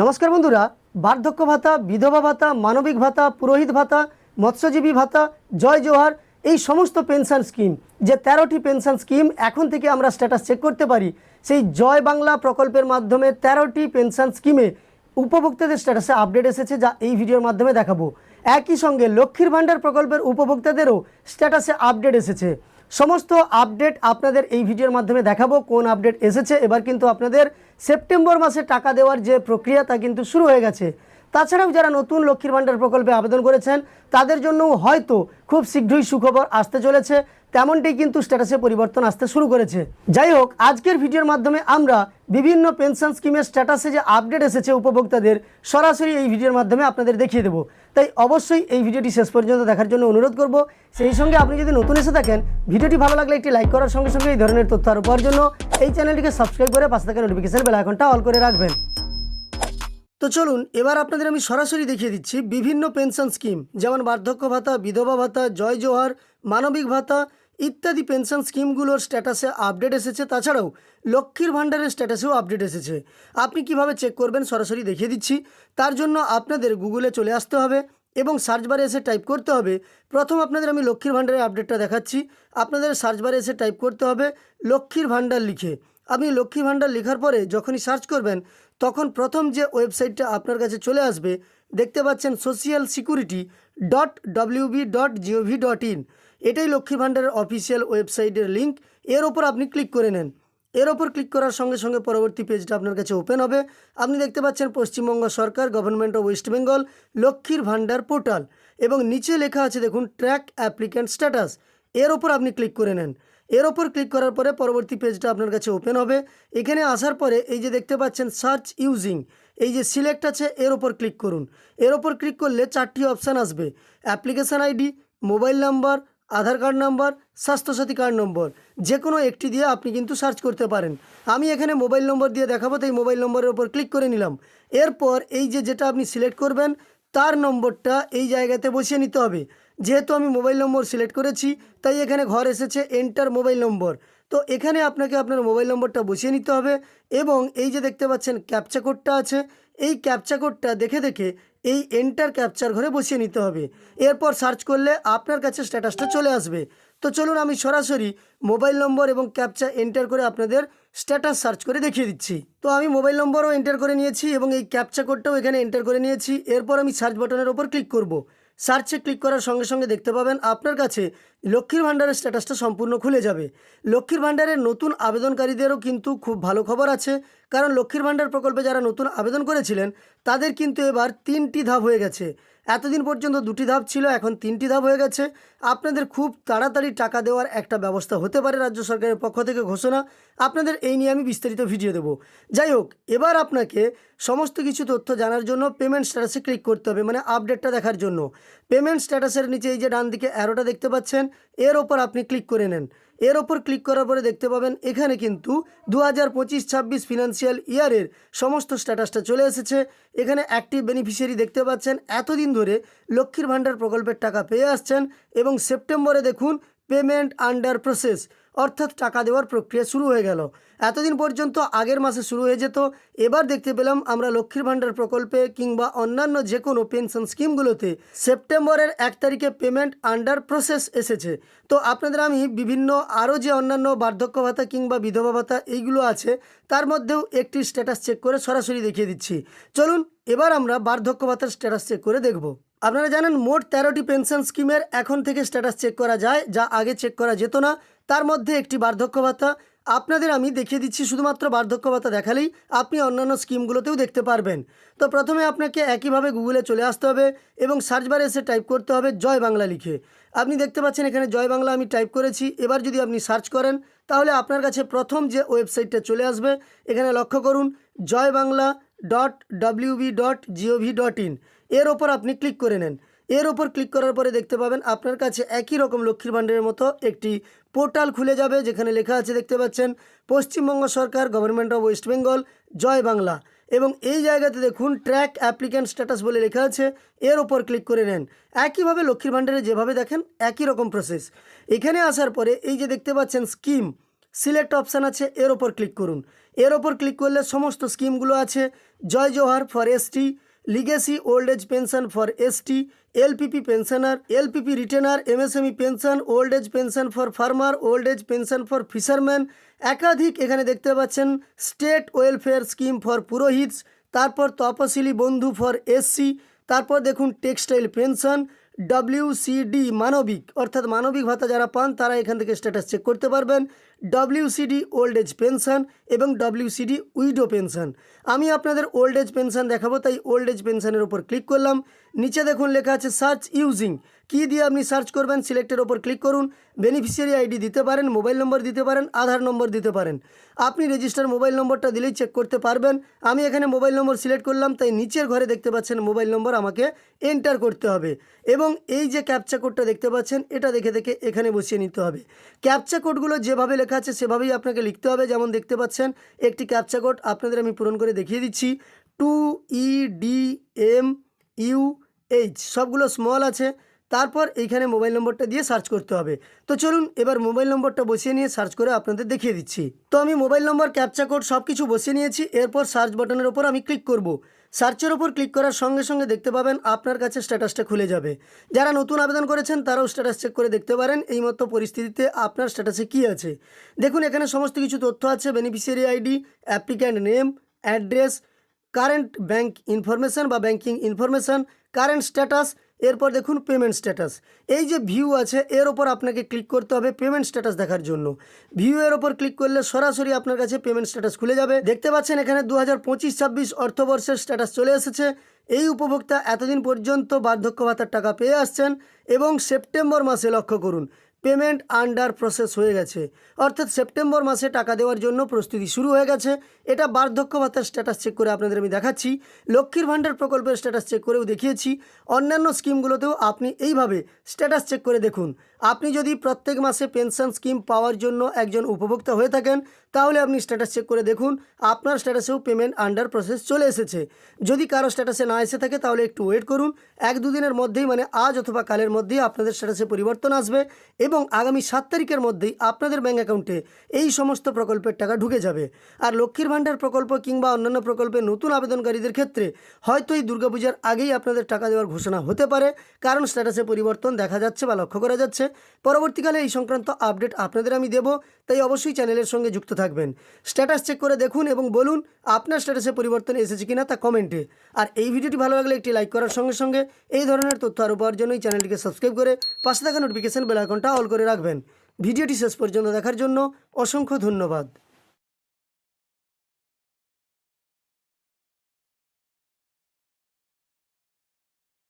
নমস্কার বন্ধুরা, বার্ধক্য ভাতা, বিধবা ভাতা, মানবিক ভাতা, পুরোহিত ভাতা, মৎস্যজীবী ভাতা, জয় জোহার, এই সমস্ত পেনশন স্কিম, যে তেরোটি পেনশন স্কিম এখন থেকে আমরা স্ট্যাটাস চেক করতে পারি, সেই জয় বাংলা প্রকল্পের মাধ্যমে তেরোটি পেনশন স্কিমে উপভোক্তাদের স্ট্যাটাসে আপডেট এসেছে, যা এই ভিডিওর মাধ্যমে দেখাবো। একই সঙ্গে লক্ষ্মীর ভাণ্ডার প্রকল্পের উপভোক্তাদেরও স্ট্যাটাসে আপডেট এসেছে। সমস্ত আপডেট আপনাদের এই ভিডিওর মাধ্যমে দেখাবো, কোন আপডেট এসেছে। এবার কিন্তু আপনাদের সেপ্টেম্বর মাসে টাকা দেওয়ার যে প্রক্রিয়া, তা কিন্তু শুরু হয়ে গেছে। তাছাড়াও যারা নতুন লক্ষ্মীর ভাণ্ডার প্রকল্পে আবেদন করেছেন, তাদের জন্যও হয়তো খুব শীঘ্রই সুখবর আসতে চলেছে। তেমনটাই কিন্তু স্ট্যাটাসে পরিবর্তন আসতে শুরু করেছে। যাই হোক আজকের ভিডিওর মাধ্যমে আমরা বিভিন্ন পেনশন স্কিমের স্ট্যাটাসে যে আপডেট এসেছে উপভোক্তাদের, সরাসরি এই ভিডিওর মাধ্যমে আপনাদের দেখিয়ে দেবো। তাই অবশ্যই এই ভিডিওটি শেষ পর্যন্ত দেখার জন্য অনুরোধ করব। সেই সঙ্গে আপনি যদি নতুন এসে থাকেন, ভিডিওটি ভালো লাগলে একটি লাইক করার সঙ্গে সঙ্গে এই ধরনের তথ্য আরও পাওয়ার জন্য এই চ্যানেলটিকে সাবস্ক্রাইব করে পাশে থাকা নোটিফিকেশন বেল আইকনটা অল করে রাখবেন। তো চলুন, এবার আপনাদের আমি সরাসরি দেখিয়ে দিচ্ছি বিভিন্ন পেনশন স্কিম যেমন বার্ধক্য ভাতা, বিধবা ভাতা, জয় জোহার, মানবিক ভাতা ইত্যাদি পেনশন স্কিমগুলোর স্ট্যাটাসে আপডেট এসেছে। তাছাড়াও লক্ষ্মীর ভাণ্ডারের স্ট্যাটাসেও আপডেট এসেছে। আপনি কীভাবে চেক করবেন সরাসরি দেখিয়ে দিচ্ছি। তার জন্য আপনাদের গুগলে চলে আসতে হবে এবং সার্চ বারে এসে টাইপ করতে হবে। প্রথম আপনাদের আমি লক্ষ্মীর ভাণ্ডারের আপডেটটা দেখাচ্ছি। আপনাদের সার্চ বারে এসে টাইপ করতে হবে লক্ষ্মীর ভাণ্ডার লিখে। আপনি লক্ষ্মী ভাণ্ডার লেখার পরে যখনই সার্চ করবেন, তখন প্রথম যে ওয়েবসাইটটা আপনার কাছে চলে আসবে, দেখতে পাচ্ছেন social security dot WB dot GOV dot in এটাই লক্ষ্মী ভাণ্ডারের অফিসিয়াল ওয়েবসাইটের লিঙ্ক এর ওপর আপনি ক্লিক করে নেন। এর ওপর ক্লিক করার সঙ্গে সঙ্গে পরবর্তী পেজটা আপনার কাছে ওপেন হবে। আপনি দেখতে পাচ্ছেন পশ্চিমবঙ্গ সরকার গভর্নমেন্ট অফ ওয়েস্ট বেঙ্গল লক্ষ্মীর ভাণ্ডার পোর্টাল এবং নিচে লেখা আছে দেখুন ট্র্যাক অ্যাপ্লিক্যান্ট স্ট্যাটাস এর ওপর আপনি ক্লিক করে নেন। এর ওপর ক্লিক করার পরে পরবর্তী পেজটা আপনার কাছে ওপেন হবে। এখানে আসার পরে এই যে দেখতে পাচ্ছেন সার্চ ইউজিং এই যে সিলেক্ট আছে, এর ওপর ক্লিক করুন। এর ওপর ক্লিক করলে চারটি অপশান আসবে। Application ID mobile number Aadhaar card number Swasthyasathi card নম্বর যে কোনো একটি দিয়ে আপনি কিন্তু সার্চ করতে পারেন। আমি এখানে মোবাইল নম্বর দিয়ে দেখাবো, তাই মোবাইল নম্বরের ওপর ক্লিক করে নিলাম। এরপর এই যে যেটা আপনি সিলেক্ট করবেন, তার নম্বরটা এই জায়গাতে বসিয়ে নিতে হবে। যেহেতু আমি মোবাইল নম্বর সিলেক্ট করেছি, তাই এখানে ঘর এসেছে, এন্টার মোবাইল নম্বর। তো এখানে আপনাকে আপনার মোবাইল নম্বরটা বসিয়ে নিতে হবে এবং এই যে দেখতে পাচ্ছেন, ক্যাপচা কোডটা আছে। এই ক্যাপচা কোডটা দেখে দেখে এই এন্টার ক্যাপচার ঘরে বসিয়ে নিতে হবে। এরপর সার্চ করলে আপনার কাছে স্ট্যাটাসটা চলে আসবে। তো চলুন আমি সরাসরি মোবাইল নম্বর এবং ক্যাপচা এন্টার করে আপনাদের স্ট্যাটাস সার্চ করে দেখিয়ে দিচ্ছি। তো আমি মোবাইল নম্বরও এন্টার করে নিয়েছি এবং এই ক্যাপচা কোডটাও এখানে এন্টার করে নিয়েছি। এরপর আমি সার্চ বাটনের ওপর ক্লিক করব। সার্চে ক্লিক করার সঙ্গে সঙ্গে দেখতে পাবেন আপনার কাছে লক্ষ্মীর ভাণ্ডারের স্ট্যাটাসটা সম্পূর্ণ খুলে যাবে। লক্ষ্মীর ভাণ্ডারের নতুন আবেদনকারীদেরও কিন্তু খুব ভালো খবর আছে, কারণ লক্ষ্মীর ভাণ্ডার প্রকল্পে যারা নতুন আবেদন করেছিলেন, তাদের কিন্তু এবার তিনটি ধাপ হয়ে গেছে। এতদিন পর্যন্ত দুটি ধাপ ছিল, এখন তিনটি ধাপ হয়ে গেছে। আপনাদের খুব তাড়াতাড়ি টাকা দেওয়ার একটা ব্যবস্থা হতে পারে রাজ্য সরকারের পক্ষ থেকে ঘোষণা। আপনাদের এই নিয়ে আমি বিস্তারিত ভিডিও দেবো। যাই হোক, এবার আপনাকে সমস্ত কিছু তথ্য জানার জন্য পেমেন্ট স্ট্যাটাসে ক্লিক করতে হবে মানে আপডেটটা দেখার জন্য। পেমেন্ট স্ট্যাটাসের নিচে এই যে ডান দিকে অ্যারোটা দেখতে পাচ্ছেন, এর ওপর আপনি ক্লিক করে নেন। এর ওপর ক্লিক করার পরে দেখতে পাবেন এখানে কিন্তু দু হাজার পঁচিশ ছাব্বিশ ফিনান্সিয়াল ইয়ারের সমস্ত স্ট্যাটাসটা চলে এসেছে। এখানে অ্যাক্টিভ বেনিফিশিয়ারি দেখতে পাচ্ছেন, এতদিন ধরে লক্ষ্মীর ভাণ্ডার প্রকল্পের টাকা পেয়ে আসছেন এবং সেপ্টেম্বরে দেখুন পেমেন্ট আন্ডার প্রসেস অর্থাৎ টাকা দেওয়ার প্রক্রিয়া শুরু হয়ে গেল। এতদিন পর্যন্ত আগের মাসে শুরু হয়ে যেত। এবার দেখতে পেলাম আমরা লক্ষ্মীর ভাণ্ডার প্রকল্পে কিংবা অন্যান্য যে কোনো পেনশন স্কিমগুলোতে সেপ্টেম্বরের এক তারিখে পেমেন্ট আন্ডার প্রসেস এসেছে। তো আপনাদের আমি বিভিন্ন আরও যে অন্যান্য বার্ধক্য ভাতা কিংবা বিধবা ভাতা এইগুলো আছে, তার মধ্যেও একটি স্ট্যাটাস চেক করে সরাসরি দেখিয়ে দিচ্ছি। চলুন এবার আমরা বার্ধক্য ভাতার স্ট্যাটাস চেক করে দেখব। আপনারা জানেন মোট তেরোটি পেনশন স্কিমের এখন থেকে স্ট্যাটাস চেক করা যায়, যা আগে চেক করা যেত না। তার মধ্যে একটি বার্ধক্য ভাতা। আপনাদের আমি দেখিয়ে দিচ্ছি শুধুমাত্র বার্ধক্য ভাতা দেখালেই আপনি অন্যান্য স্কিমগুলোতেও দেখতে পারবেন। তো প্রথমে আপনাকে একইভাবে গুগলে চলে আসতে হবে এবং সার্চ বারে এসে টাইপ করতে হবে জয় বাংলা লিখে। আপনি দেখতে পাচ্ছেন এখানে জয় বাংলা আমি টাইপ করেছি। এবার যদি আপনি সার্চ করেন, তাহলে আপনার কাছে প্রথম যে ওয়েবসাইটটা চলে আসবে, এখানে লক্ষ্য করুন, Joy Bangla dot WB dot GOV dot in. এর ওপর আপনি ক্লিক করে নেন। এর ওপর ক্লিক করার পরে দেখতে পাবেন আপনার কাছে একই রকম লক্ষ্মীর ভাণ্ডারের মতো একটি পোর্টাল খুলে যাবে, যেখানে লেখা আছে, দেখতে পাচ্ছেন, পশ্চিমবঙ্গ সরকার government of West Bengal Joy Bangla. এবং এই জায়গাতে দেখুন ট্র্যাক অ্যাপ্লিক্যান্ট স্ট্যাটাস বলে লেখা আছে, এর ওপর ক্লিক করে নেন। একইভাবে লক্ষ্মীর ভাণ্ডারে যেভাবে দেখেন, একই রকম প্রসেস এখানে আসার পরে এই যে দেখতে পাচ্ছেন স্কিম সিলেক্ট অপশান আছে, এর ওপর ক্লিক করুন। এর ওপর ক্লিক করলে সমস্ত স্কিমগুলো আছে, Jai Johar for legacy old age pension for ST, LPP pensioner, LPP retainer, MSME pension, old age pension for farmer, old age pension for fisherman. একাধিক এখানে দেখতে পাচ্ছেন স্টেট ওয়েলফেয়ার স্কিম ফর পুরোহিতস তারপর তপশিলি বন্ধু ফর এসসি, তারপর দেখুন textile pension, WCD মানবিক, অর্থাৎ মানবিক ভাতা যারা পান তারা এখান থেকে স্ট্যাটাস চেক করতে পারবেন। ডব্লিউসিডি ওল্ড এজ পেনশন এবং ডব্লিউসিডি উইডো পেনশন আমি আপনাদের ওল্ড এজ পেনশন দেখাবো, তাই ওল্ড এজ পেনশনের উপর ক্লিক করলাম। নিচে দেখুন লেখা আছে সার্চ ইউজিং কী দিয়ে আপনি সার্চ করবেন সিলেক্টের ওপর ক্লিক করুন। বেনিফিশিয়ারি আইডি দিতে পারেন মোবাইল নম্বর দিতে পারেন, আধার নম্বর দিতে পারেন। আপনি রেজিস্টার মোবাইল নম্বরটা দিলেই চেক করতে পারবেন। আমি এখানে মোবাইল নম্বর সিলেক্ট করলাম, তাই নিচের ঘরে দেখতে পাচ্ছেন মোবাইল নম্বর আমাকে এন্টার করতে হবে। এবং এই যে ক্যাপচা কোডটা দেখতে পাচ্ছেন, এটা দেখে দেখে এখানে বসিয়ে নিতে হবে। ক্যাপচা কোডগুলো যেভাবে লেখা আছে, সেভাবেই আপনাকে লিখতে হবে। যেমন দেখতে পাচ্ছেন, একটি ক্যাপচা কোড আপনাদের আমি পূরণ করে দেখিয়ে দিচ্ছি। Two E D M U H সবগুলো স্মল আছে। তারপর এইখানে মোবাইল নম্বরটা দিয়ে সার্চ করতে হবে। তো চলুন, এবার মোবাইল নম্বরটা বসিয়ে নিয়ে সার্চ করে আপনাদের দেখিয়ে দিচ্ছি। তো আমি মোবাইল নম্বর ক্যাপচা কোড সব কিছু বসিয়ে নিয়েছি। এরপর সার্চ বাটনের ওপর আমি ক্লিক করব। সার্চের ওপর ক্লিক করার সঙ্গে সঙ্গে দেখতে পাবেন আপনার কাছে স্ট্যাটাসটা খুলে যাবে। যারা নতুন আবেদন করেছেন, তারাও স্ট্যাটাস চেক করে দেখতে পারেন এই মতো পরিস্থিতিতে আপনার স্ট্যাটাসে কি আছে। দেখুন, এখানে সমস্ত কিছু তথ্য আছে beneficiary ID applicant name address current bank information বা ব্যাঙ্কিং ইনফরমেশান কারেন্ট স্ট্যাটাস এরপর দেখুন পেমেন্ট স্ট্যাটাস এই যে ভিউ আছে, এর ওপর আপনাকে ক্লিক করতে হবে পেমেন্ট স্ট্যাটাস দেখার জন্য। ভিউ এর ওপর ক্লিক করলে সরাসরি আপনার কাছে পেমেন্ট স্ট্যাটাস খুলে যাবে। দেখতে পাচ্ছেন এখানে দু হাজার পঁচিশ ছাব্বিশ অর্থবর্ষের স্ট্যাটাস চলে এসেছে। এই উপভোক্তা এতদিন পর্যন্ত বার্ধক্য ভাতার টাকা পেয়ে আসছেন এবং সেপ্টেম্বর মাসে লক্ষ্য করুন। পেমেন্ট আন্ডার প্রসেস হয়ে গেছে। অর্থাৎ সেপ্টেম্বর মাসে টাকা দেওয়ার জন্য প্রস্তুতি শুরু হয়ে গেছে। এটা বার্ধক্য ভাতার স্ট্যাটাস চেক করে আপনাদের আমি দেখাচ্ছি। লক্ষ্মীর ভাণ্ডার প্রকল্পের স্ট্যাটাস চেক করেও দেখিয়েছি। অন্যান্য স্কিমগুলোতেও আপনি এইভাবে স্ট্যাটাস চেক করে দেখুন। আপনি যদি প্রত্যেক মাসে পেনশন স্কিম পাওয়ার জন্য একজন উপভোক্তা হয়ে থাকেন, তাহলে আপনি স্ট্যাটাস চেক করে দেখুন, আপনার স্ট্যাটাসেও পেমেন্ট আন্ডার প্রসেস চলে এসেছে। যদি কারও স্ট্যাটাসে না এসে থাকে, তাহলে একটু ওয়েট করুন। এক দুদিনের মধ্যেই মানে আজ অথবা কালের মধ্যেই আপনাদের স্ট্যাটাসে পরিবর্তন আসবে এবং আগামী সাত তারিখের মধ্যেই আপনাদের ব্যাঙ্ক অ্যাকাউন্টে এই সমস্ত প্রকল্পের টাকা ঢুকে যাবে। আর লক্ষ্মীর ভাণ্ডার প্রকল্প কিংবা অন্যান্য প্রকল্পে নতুন আবেদনকারীদের ক্ষেত্রে হয়তো এই দুর্গাপূজার আগেই আপনাদের টাকা দেওয়ার ঘোষণা হতে পারে, কারণ স্ট্যাটাসে পরিবর্তন দেখা যাচ্ছে বা লক্ষ্য করা যাচ্ছে। পরবর্তীকালে এই সংক্রান্ত আপডেট আপনাদের আমি দেব, তাই অবশ্যই চ্যানেলের সঙ্গে যুক্ত থাকবেন। স্ট্যাটাস চেক করে দেখুন এবং বলুন আপনার স্ট্যাটাসে পরিবর্তন এসেছে কিনা তা কমেন্টে। আর এই ভিডিওটি ভালো লাগলে একটি লাইক করার সঙ্গে সঙ্গে এই ধরনের তথ্য আরও পাওয়ার জন্য এই চ্যানেলটিকে সাবস্ক্রাইব করে পাশে থাকা নোটিফিকেশান বেলাইকনটা অল করে রাখবেন। ভিডিওটি শেষ পর্যন্ত দেখার জন্য অসংখ্য ধন্যবাদ।